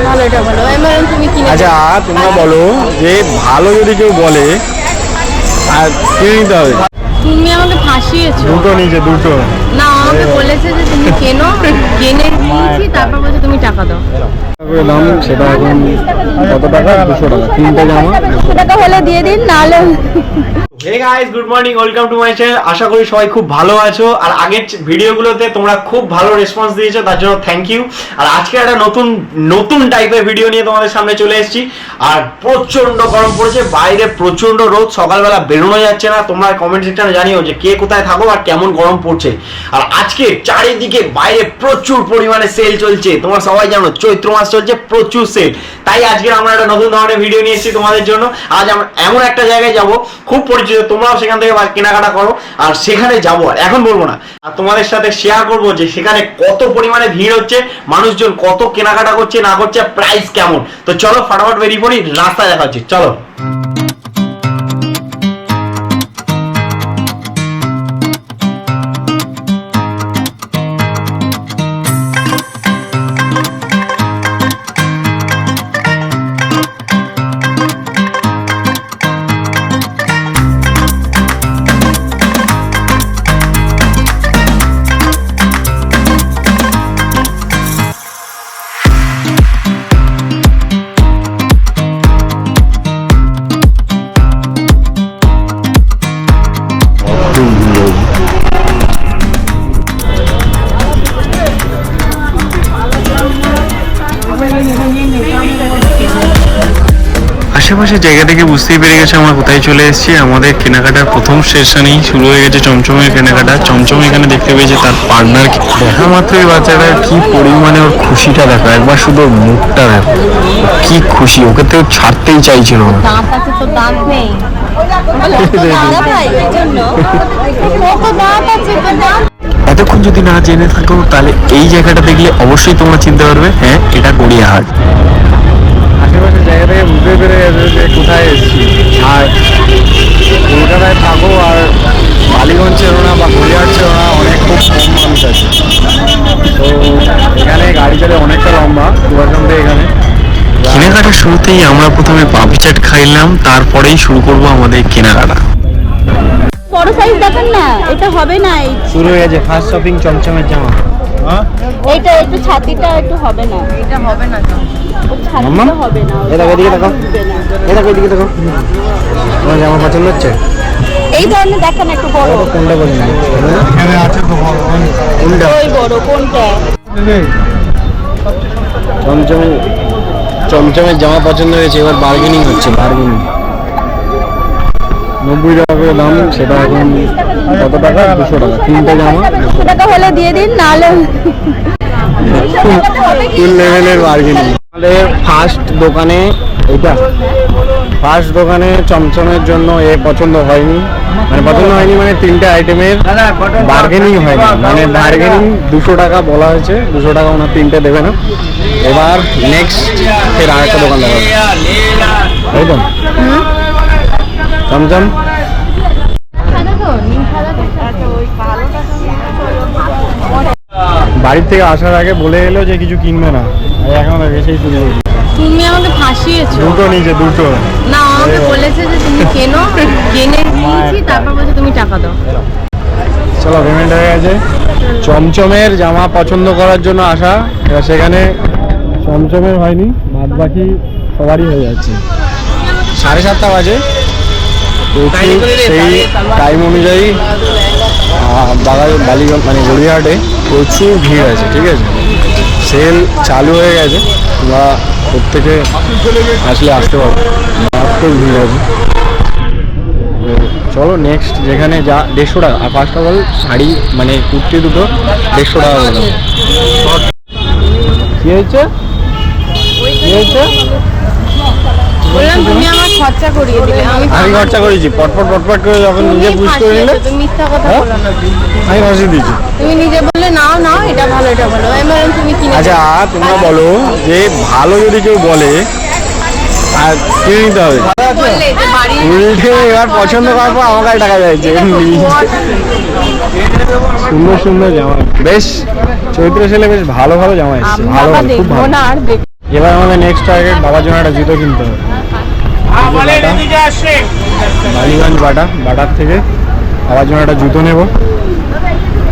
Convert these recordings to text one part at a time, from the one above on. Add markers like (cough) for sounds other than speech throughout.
তুমি আচ্ছা তোমরা বলো যে ভালো যদি কেউ বলে আর কিনে নিতে হবে। তুমি আমাকে ফাঁসিয়েছো। দুটো নিচে দুটো। না আমাকে বলেছে যে তুমি কেনো কিনে দিয়েছি তারপর বলছে তুমি টাকা দাও। দাম সেটা এখন কত টাকা? দুশো টাকা। তিনটে জামা দুশো টাকা হলে দিয়ে দিন নাহলে hey guys good morning welcome to my channel আশা করি সবাই খুব ভালো আছো। আর আগের ভিডিওগুলোতে তোমরা খুব ভালো রেসপন্স দিয়েছ, তার জন্য থ্যাংক ইউ আর আজকে একটা নতুন নতুন টাইপের ভিডিও নিয়ে তোমাদের সামনে চলে এসেছি। আর প্রচণ্ড গরম পড়েছে, বাইরে প্রচণ্ড রোদ, সকালবেলা বেরোনো যাচ্ছে না। তোমরা কমেন্ট সেকশনে জানিও যে কে কোথায় থাকো আর কেমন গরম পড়ছে। আর আজকে চারিদিকে বাইরে প্রচুর পরিমাণে সেল চলছে। তোমরা সবাই জানো, চৈত্র মাস চলছে, প্রচুর সেল তাই আজকে আমরা একটা নতুন ধরনের ভিডিও নিয়ে এসেছি তোমাদের জন্য। আজ আমরা এমন একটা জায়গায় যাব, খুব পরিচিত তোমরাও সেখান থেকে কেনাকাটা করো, আর সেখানে যাব আর। এখন বলব না। আর তোমাদের সাথে শেয়ার করব যে, সেখানে কত পরিমাণে ভিড় হচ্ছে, মানুষজন কত কেনাকাটা করছে, না করছে প্রাইস কেমন? তো চলো, ফাটাফাট বেরিয়ে পড়ি রাস্তা দেখা চলো। আশেপাশের জায়গা থেকে বুঝতেই পেরে গেছে আমরা কোথায় চলে এসেছি? আমাদের কেনাকাটার প্রথম সেশনেই শুরু হয়ে গেছে চমচমের কেনাকাটা। চমচম এখানে দেখতে পেয়েছে তার পার্টনার দেখা মাত্র এই বাচ্চাটা কি পরিমাণে ওর খুশিটা দেখো একবার শুধু ওর মুখটা দেখো। কি খুশি ওকে তো ছাড়তেই চাইছিল না। দাঁত আছে তো দাঁত নেই। এতক্ষণ যদি না জেনে থাকো তাহলে এই জায়গাটা দেখলে অবশ্যই তোমরা চিনতে পারবে। হ্যাঁ এটা গড়িয়াহাট। আশেপাশের জায়গা থেকে বুঝতে পেরে গেছে যে কোথায় এসেছি? আর কলকাতায় থাকো আর বালিগঞ্জ চেরো না বা হরিয়ার চেরো না অনেক খুব কম মানুষ আছে। তো এখানে গাড়ি চলে অনেকটা লম্বা সুভাষগ্রাম থেকে এখানে। কেনাকাটার শুরুতেই আমরা প্রথমে পাপড়ি চাট খাইলাম তারপরেই শুরু করব আমাদের কেনাকাটা। বড় সাইজ দেখেন না এটা হবে না শুরু হয়ে গেছে ফার্স্ট শপিং চমচমের জামা। হ্যাঁ এইটা একটু ছাতিটা একটু হবে না। এটা হবে না মাম্মা? না দেখো, এদিকে দেখো। দেখো এদিকে দেখো। তোমার জামা পছন্দ হচ্ছে? এই ধরনের দেখেন একটু বড়। কোনটা পছন্দ এখানে আছে তো কোনটা? ওই বড় কোনটা? চমচমে চমচমের জামা পছন্দ হয়েছে এবার বার্গেনিং হচ্ছে বার্গেনিং নব্বই টাকা করে দাম সেটা এখন কত টাকা? দুশো টাকা। তিনটে জামা দুশো টাকা হলে দিয়ে দিন নাহলে ফুল লেভেলের বার্গেনিং আমাদের ফার্স্ট দোকানে এটা ফার্স্ট দোকানে চমচমের জন্য এ পছন্দ হয়নি। মানে পছন্দ হয়নি মানে তিনটে আইটেমের বার্গেনিং হয়নি। মানে বার্গেনিং দুশো টাকা বলা হয়েছে। দুশো টাকা ওনার তিনটে দেবে না। এবার নেক্সট ফের আরেকটা দোকান দেখা হবে। তাই তো। চমচম। বাড়ির থেকে আসার আগে বলে এলো যে কিছু কিনবে না। এখন এসেই শুরু করবে। তুমি আমাকে ফাঁসিয়েছো। দুটো নিচে দুটো। না আমাকে বলেছে যে তুমি কেনো কিনে দিয়েছি তারপর বলছে তুমি টাকা দাও। চলো পেমেন্ট হয়ে গেছে। চমচমের জামা পছন্দ করার জন্য আসা। এবার সেখানে চমচমের হয়নি বাদ বাকি সবারই হয়ে যাচ্ছে। সাড়ে সাতটা বাজে। সেই টাইম অনুযায়ী আহ, বালিগঞ্জ মানে গড়িয়াহাটে প্রচুর ভিড় আছে, ঠিক আছে? সেল চালু হয়ে গেছে, বা প্রত্যেকে আসলে আসতে পারবে। মারাত্মক ভিড় আছে। চলো নেক্সট যেখানে যা দেড়শো টাকা, আর ফার্স্ট অফ অল শাড়ি মানে কুর্তি দুটো, দেড়শো টাকা করে কি হয়েছে? কি হয়েছে? বললাম তুমি আমার খরচা করিয়ে দিলে। আমি আমি খরচা করেছি পটপট পটপট করে যখন নিজে বুঝ করে নিলে তুমি মিথ্যা কথা হ্যাঁ? বলো না। আমি ফাঁসি দিয়েছি। তুমি নিজে বললে নাও নাও এটা ভালো এটা ভালো। আমি বললাম তুমি কিনে আচ্ছা তোমরা বলো যে ভালো যদি কেউ বলে আর কিনে নিতে হবে। বললে যে বাড়ি উল্টে এবার পছন্দ করার পর আমার কাছে টাকা সুন্দর সুন্দর জামা। বেশ চৈত্র সেলে বেশ ভালো ভালো জামা এসছে। ভালো খুব এবার আমাদের নেক্সট টার্গেট বাবার জন্য একটা জুতো কিনতে হবে। বালিগঞ্জ বাটা। বাটার থেকে। বাবার জন্য একটা জুতো নেব।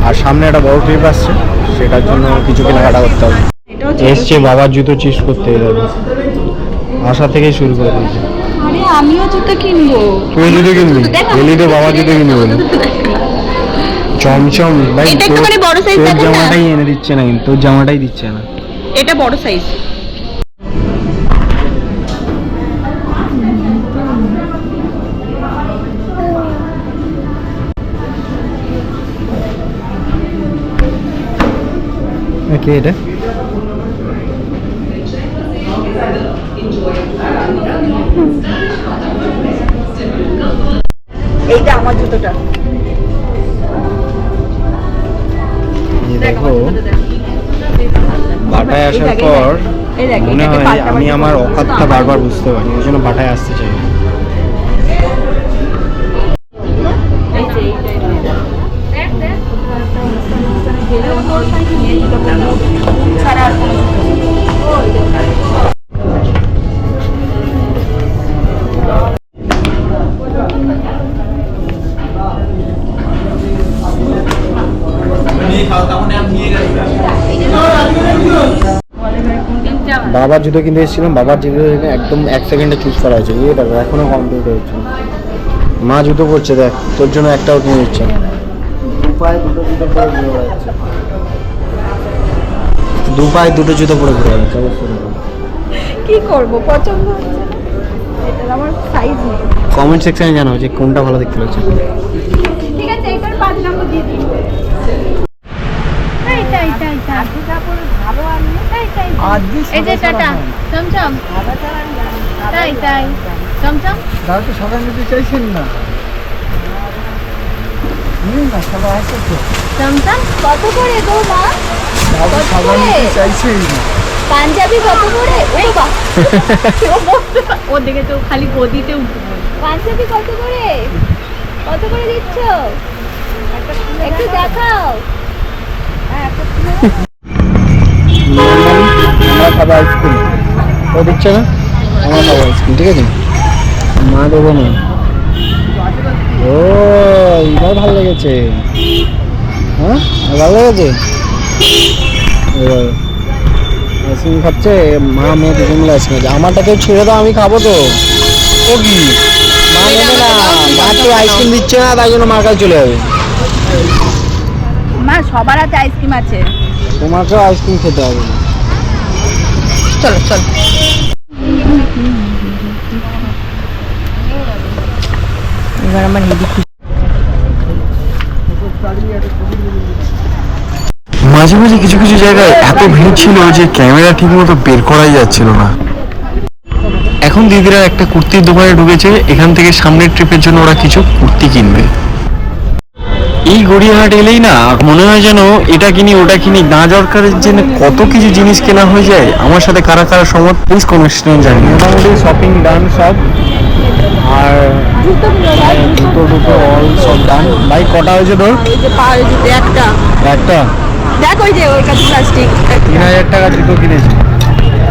আর সামনে একটা বড় ট্রিপ আসছে সেটার জন্য কিছু কেনাকাটা করতে হবে। এসছে বাবার জুতো চিজ করতে যাবে আশা থেকেই শুরু করে দিয়েছে। আরে আমিও জুতো কিনবো। তুই জুতো কিনবি? এলি তো বাবার জুতো কিনবি বলে। চমচম ভাই তোর- বড় size তোর দেখেন না? জামাটাই এনে দিচ্ছে না কিন্তু তোর জামাটাই দিচ্ছে না। এটা বড় সাইজ কে এটা এইটা আমার জুতোটা। দেখো বাটায় আসার পর মনে হয় আমি আমার। অকাতটা বারবার বুঝতে পারি ওই জন্য বাটায় আসতে চাই। জুতো কিনতে এসেছিলাম বাবার জুতো একদম এক সেকেন্ডে চুজ করা হয়েছে। এই দেখো এখনও কমপ্লিট হচ্ছে মা জুতো পরছে দেখ তোর জন্য একটাও কিনে দিচ্ছে। দু পায়ে দুটো জুতো পরে ঘুরে বেড়াচ্ছে। দু পায়ে দুটো জুতো পরে ঘুরে বেড়াচ্ছে কি করব? পছন্দ হচ্ছে আমার সাইজ নেই। কমেন্ট সেকশনে জানাও যে কোনটা ভালো দেখতে লাগছে। ঠিক আছে পাঁচ নম্বর দিয়ে দিন। এইটা এইটা এইটা ভালো আনলে এইটা এই যে টাটা চমচম। তাই তাই। চমচম? তাও তো সবাই নিতে চাইছেন না। নিন না সবাই আসছে তো। চমচম? কত করে গো মা? তাও সবাই নিতে চাইছেই না। পাঞ্জাবি কত করে? ও দেখে তো খালি গদিতে উঠে পাঞ্জাবি কত করে? কত করে দিচ্ছ? একটু দেখাও। আমরা খাব আইসক্রিম ও দিচ্ছে না? আমরা খাব আইসক্রিম ঠিক আছে? মা দেবো না। ও এবার ভালো লেগেছে। হ্যাঁ? ভালো লেগেছে? এবার আইসক্রিম খাচ্ছে মা মেয়ে দুজন মিলে আইসক্রিম খাচ্ছে। আমারটা কেউ ছেড়ে দাও আমি খাব তো। ও কি? মা নেবে না। মা তো আইসক্রিম দিচ্ছে না তাই জন্য মার কাছে চলে যাবে। সবার হাতে আইসক্রিম আছে। তোমাকেও আইসক্রিম খেতে হবে। চলো চলো। এবার আমার হেডি মাঝে মাঝে কিছু কিছু জায়গায় এত ভিড় ছিল যে ক্যামেরা ঠিকমতো বের করাই যাচ্ছিল না। এখন দিদিরা একটা কুর্তির দোকানে ঢুকেছে এখান থেকে সামনের ট্রিপের জন্য ওরা কিছু কুর্তি কিনবে। এই গড়িয়াহাট এলেই না মনে হয় যেন এটা কিনি ওটা কিনি। না দরকারের জন্য কত কিছু জিনিস কেনা হয়ে যায়। আমার সাথে কারা কারা সময় প্লিজ কমেন্ট জানি মোটামুটি শপিং ডান সব। আর দুটো দুটো অল সব ডান ভাই কটা হয়েছে তোর? একটা। একটা? দেখ ওই যে ওর কাছে প্লাস্টিক তিন হাজার টাকা জুতো কিনেছি।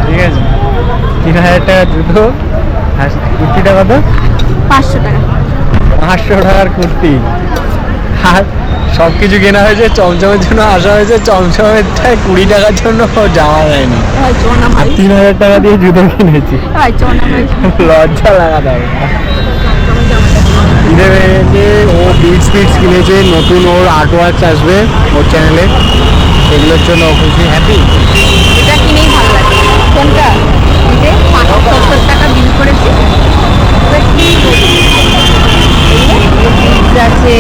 ঠিক আছে? তিন হাজার টাকা জুতো। আর কুর্তিটা কত? পাঁচশো টাকা। পাঁচশো টাকার কুর্তি। আর সব কিছু কেনা হয়েছে চমচমের জন্য আসা হয়েছে চমচমের চমচমেরটায় কুড়ি টাকার জন্য যাওয়া যায়নি আর তিন হাজার টাকা দিয়ে জুতো কিনেছি। লজ্জা লাগাতে হবে ও বিটস ফিটস কিনেছে নতুন ওর আর্ট ওয়ার্কস আসবে ওর চ্যানেলে সেগুলোর জন্য ও খুশি হ্যাপি এটা কিনেই ভালো লাগে। কোনটা? সত্তর টাকা বিল করেছি। আছে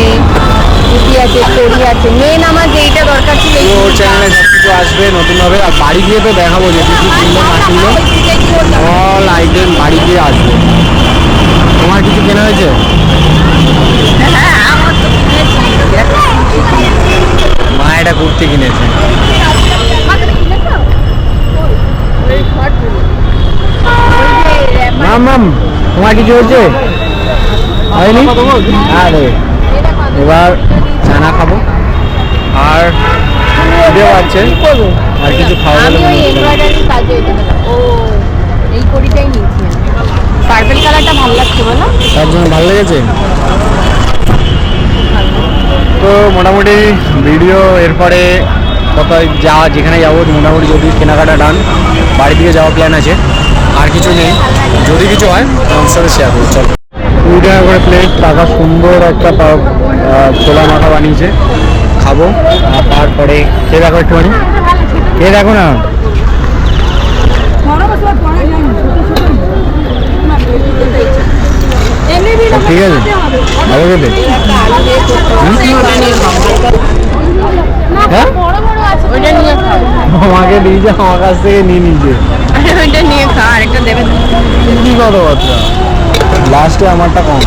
কুটি আছে চড়ি আছে। মেন আমার যেইটা দরকার ছিল ওর চ্যানেলে সব কিছু আসবে নতুন নতুনভাবে। আর বাড়ি গিয়ে তো দেখাবো যে কি কি কিনলো না কিনলো? অল আইটেম বাড়ি গিয়ে আসবে। তোমার কিছু কেনা হয়েছে? হ্যাঁ। মা একটা কুর্তি কিনেছে। মাম মাম তোমার কিছু হয়েছে? হয়নি? আরে এবার চানা খাব। আর ভিডিও আছে। আর কিছু খাওয়া দাওয়া আমি এমব্রয়ডারি কাজে ও এই নিয়েছি পার্পল কালারটা ভালো লাগছে বলো। তার জন্য ভালো লেগেছে? তো মোটামুটি ভিডিও এরপরে কোথায় যা যেখানে যাব মোটামুটি যদি কেনাকাটা ডান বাড়ি থেকে যাওয়া প্ল্যান আছে। আর কিছু নেই। যদি কিছু হয় তোমার সাথে শেয়ার করব। চলো। কুড়ি টাকা করে প্লেট টাকা সুন্দর একটা ছোলা মাখা বানিয়েছে। খাব। আর তারপরে খেয়ে দেখো একটুখানি। খেয়ে দেখো না? ঠিক আছে। ভালো খেতে। হ্যাঁ? ওইটা নিয়ে আমাকে দিয়েছে আমার কাছ থেকে নিয়ে নিয়েছে। ওইটা নিয়ে খা আরেকটা দেবে। কি কথাবার্তা লাস্টে আমারটা কম।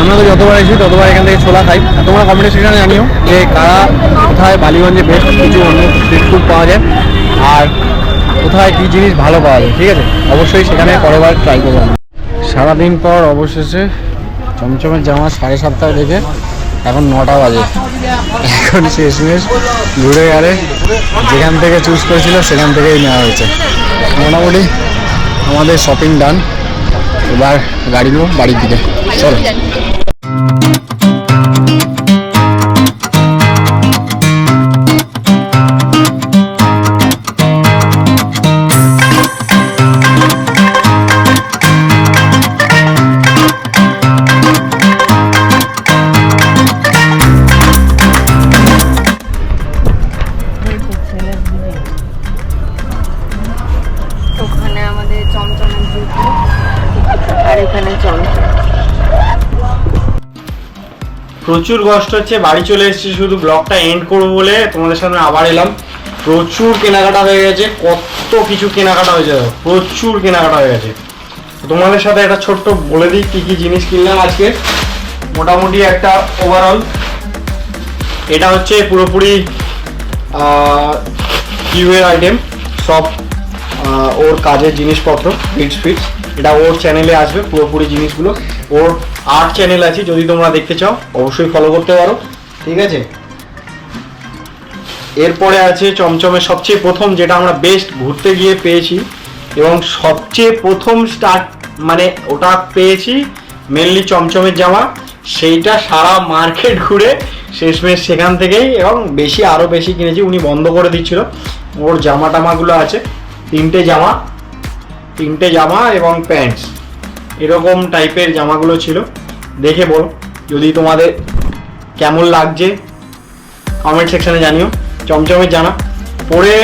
আমরা তো যতবার এসেছি, ততবার এখান থেকে ছোলা খাই। তোমরা কমেন্ট সেখানে জানিও যে কারা কোথায় বালিগঞ্জে বেশ কিছু অন্য স্ট্রিট ফুড পাওয়া যায় আর কোথায় কী জিনিস ভালো পাওয়া যায়, ঠিক আছে? অবশ্যই সেখানে পরেরবার ট্রাই করব। সারাদিন পর অবশেষে চমচমের জামা সাড়ে সাতটায় দেখে এখন নটা বাজে। এখন শেষমেশ ঘুরে গেলে যেখান থেকে চুজ করেছিল সেখান থেকেই নেওয়া হয়েছে। মোটামুটি আমাদের শপিং ডান এবার গাড়ি নেব বাড়ির দিকে। চলো। এখানে প্রচুর কষ্ট হচ্ছে বাড়ি চলে এসেছি শুধু ব্লগটা এন্ড করব বলে তোমাদের সামনে আবার এলাম। প্রচুর কেনাকাটা হয়ে গেছে কত কিছু কেনাকাটা হয়েছে দেখো, প্রচুর কেনাকাটা হয়ে গেছে। তোমাদের সাথে একটা ছোট্ট বলে দিই কি কি জিনিস কিনলাম আজকে। মোটামুটি একটা ওভারঅল এটা হচ্ছে পুরোপুরি কিউএর আইটেম সব ওর কাজের জিনিসপত্র ফিটস ফিটস এটা ওর চ্যানেলে আসবে, পুরোপুরি জিনিসগুলো। ওর আর্ট চ্যানেল আছে, যদি তোমরা দেখতে চাও, অবশ্যই ফলো করতে পারো, ঠিক আছে? এরপরে আছে চমচমের সবচেয়ে প্রথম, যেটা আমরা বেস্ট ঘুরতে গিয়ে পেয়েছি, এবং সবচেয়ে প্রথম স্টার্ট মানে ওটা পেয়েছি মেনলি চমচমের জামা, সেইটা সারা মার্কেট ঘুরে শেষমেশ সেখান থেকেই, এবং বেশি আরও বেশি কিনেছি, উনি বন্ধ করে দিচ্ছিল। ওর জামা টামাগুলো আছে তিনটে জামা তিনটে জামা এবং প্যান্টস। এরকম টাইপের জামাগুলো ছিল। দেখে বলো, যদি তোমাদের কেমন লাগছে কমেন্ট সেকশনে জানিও চমচমের জানা পরে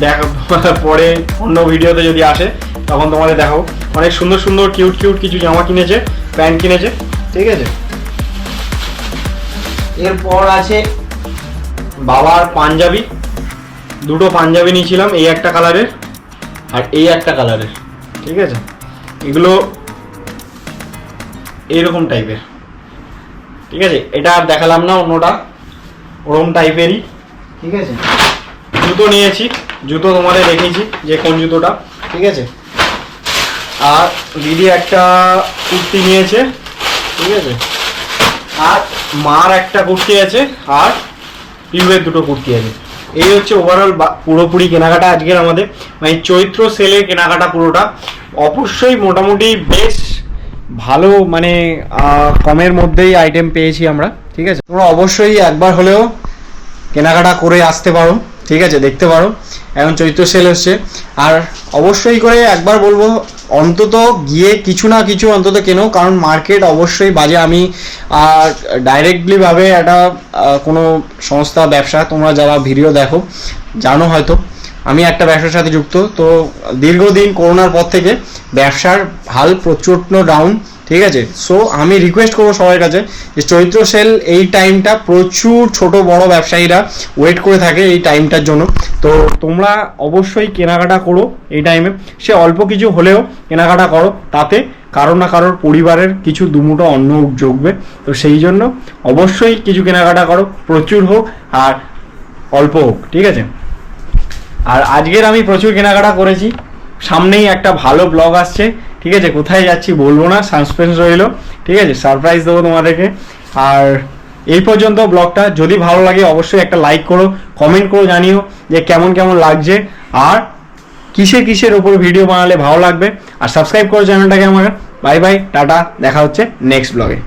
দেখ, (laughs) পরে অন্য ভিডিওতে যদি আসে, তখন তোমাদের দেখাবো। অনেক সুন্দর সুন্দর কিউট কিউট কিছু জামা কিনেছে, প্যান্ট কিনেছে, ঠিক আছে? এরপর আছে বাবার পাঞ্জাবি। দুটো পাঞ্জাবি নিয়েছিলাম, এই একটা কালারের আর এই একটা কালারের ঠিক আছে? এগুলো এইরকম টাইপের ঠিক আছে? এটা আর দেখালাম না অন্যটা। ওরকম টাইপেরই ঠিক আছে? জুতো নিয়েছি। জুতো তোমাদের দেখিয়েছি যে কোন জুতোটা। ঠিক আছে? আর দিদি একটা কুর্তি নিয়েছে। ঠিক আছে? আর মার একটা কুর্তি আছে। আর পিউয়ের দুটো কুর্তি আছে। এই হচ্ছে ওভারঅল পুরোপুরি কেনাকাটা আজকের আমাদের। মানে চৈত্র সেলে কেনাকাটা পুরোটা। অবশ্যই মোটামুটি বেশ ভালো মানে কমের মধ্যেই আইটেম পেয়েছি আমরা, ঠিক আছে? তোমরা অবশ্যই একবার হলেও কেনাকাটা করে আসতে পারো। ঠিক আছে, দেখতে পারো। এখন চৈত্র সেল এসছে। আর অবশ্যই করে একবার বলব, অন্তত গিয়ে কিছু না কিছু অন্তত কেনো, কারণ মার্কেট অবশ্যই বাজে। আমি ডাইরেক্টলি ভাবে একটা কোনো সংস্থা, ব্যবসা, তোমরা যারা ভিডিও দেখো, জানো হয়তো। আমি একটা ব্যবসার সাথে যুক্ত। তো দীর্ঘদিন করোনার পর থেকে ব্যবসার হাল প্রচণ্ড ডাউন ঠিক আছে? সো আমি রিকোয়েস্ট করব সবার কাছে যে চৈত্র সেল এই টাইমটা প্রচুর ছোট বড় ব্যবসায়ীরা ওয়েট করে থাকে এই টাইমটার জন্য। তো তোমরা অবশ্যই কেনাকাটা করো এই টাইমে সে অল্প কিছু হলেও কেনাকাটা করো, তাতে কারও না কারোর পরিবারের কিছু দুমুটো অন্ন যোগবে তো সেই জন্য অবশ্যই কিছু কেনাকাটা করো, প্রচুর হোক আর অল্প হোক, ঠিক আছে? আর আজকের আমি প্রচুর কেনাকাটা করেছি। সামনেই একটা ভালো ব্লগ আসছে। ঠিক আছে, কোথায় যাচ্ছি বলব না সাসপেন্স রইল। ঠিক আছে সারপ্রাইজ দেবো তোমাদেরকে। আর এই পর্যন্ত ব্লগটা, যদি ভালো লাগে অবশ্যই একটা লাইক করো কমেন্ট করো, জানিও যে কেমন কেমন লাগছে। আর কিসে কিসের ওপর ভিডিও বানালে ভালো লাগবে। আর সাবস্ক্রাইব করো চ্যানেলটাকে আমার বাই বাই টাটা, দেখা হচ্ছে নেক্সট ব্লগে